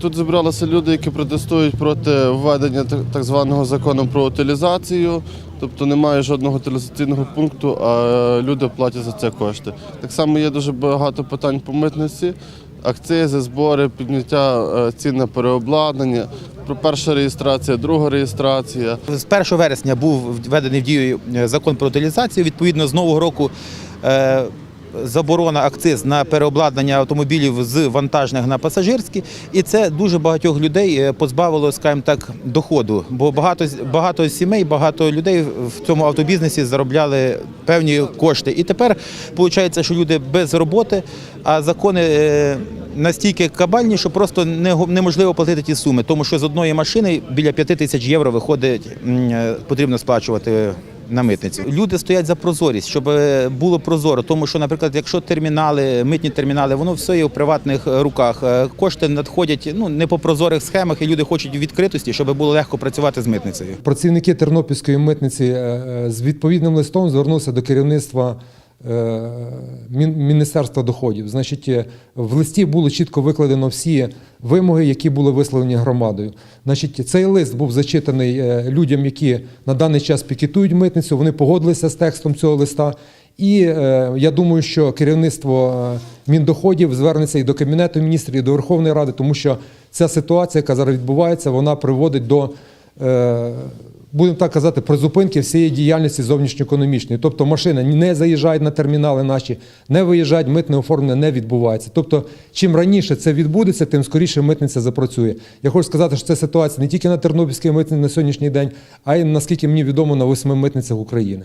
Тут зібралися люди, які протестують проти введення так- званого закону про утилізацію. Тобто немає жодного утилізаційного пункту, а люди платять за це кошти. Так само є дуже багато питань по митниці, акцизи, збори, підняття е, цін на переобладнання, перша реєстрація, друга реєстрація. З 1 вересня був введений в дію е, закон про утилізацію. Відповідно, з нового року е, заборона акциз на переобладнання автомобілів з вантажних на пасажирські, і це дуже багатьох людей е, позбавило, скажімо так, доходу. Бо багато багато сімей, багато людей в цьому автобізнесі заробляли певні кошти. І тепер виходить, що люди без роботи, а закони. е, Настільки кабальні, що просто неможливо платити ті суми, тому що з одної машини біля 5 тисяч євро виходить, е, потрібно сплачувати на митниці. Люди стоять за прозорість, щоб е, було прозоро. Тому що, наприклад, якщо термінали, митні термінали, воно все є у приватних е, руках. Е, Кошти надходять ну не по прозорих схемах, і люди хочуть відкритості, щоб було легко працювати з митницею. Працівники Тернопільської митниці з відповідним листом звернувся до керівництва Міністерства доходів. Значить, е, в листі було чітко викладено всі вимоги, які були висловлені громадою. Значить, цей лист був зачитаний е, людям, які на даний час пікетують митницю. Вони погодилися з текстом цього листа. І е, я думаю, що керівництво е, Міндоходів звернеться і до Кабінету міністрів, і до Верховної Ради, тому що ця ситуація, яка зараз відбувається, вона приводить до, е, будемо так казати, призупинки всієї діяльності зовнішньоекономічної. Тобто машини не заїжджають на термінали наші, не виїжджають, митне оформлення не відбувається. Тобто, чим раніше це відбудеться, тим скоріше митниця запрацює. Я хочу сказати, що це ситуація не тільки на Тернопільській митниці на сьогоднішній день, а й наскільки мені відомо на восьми митницях України.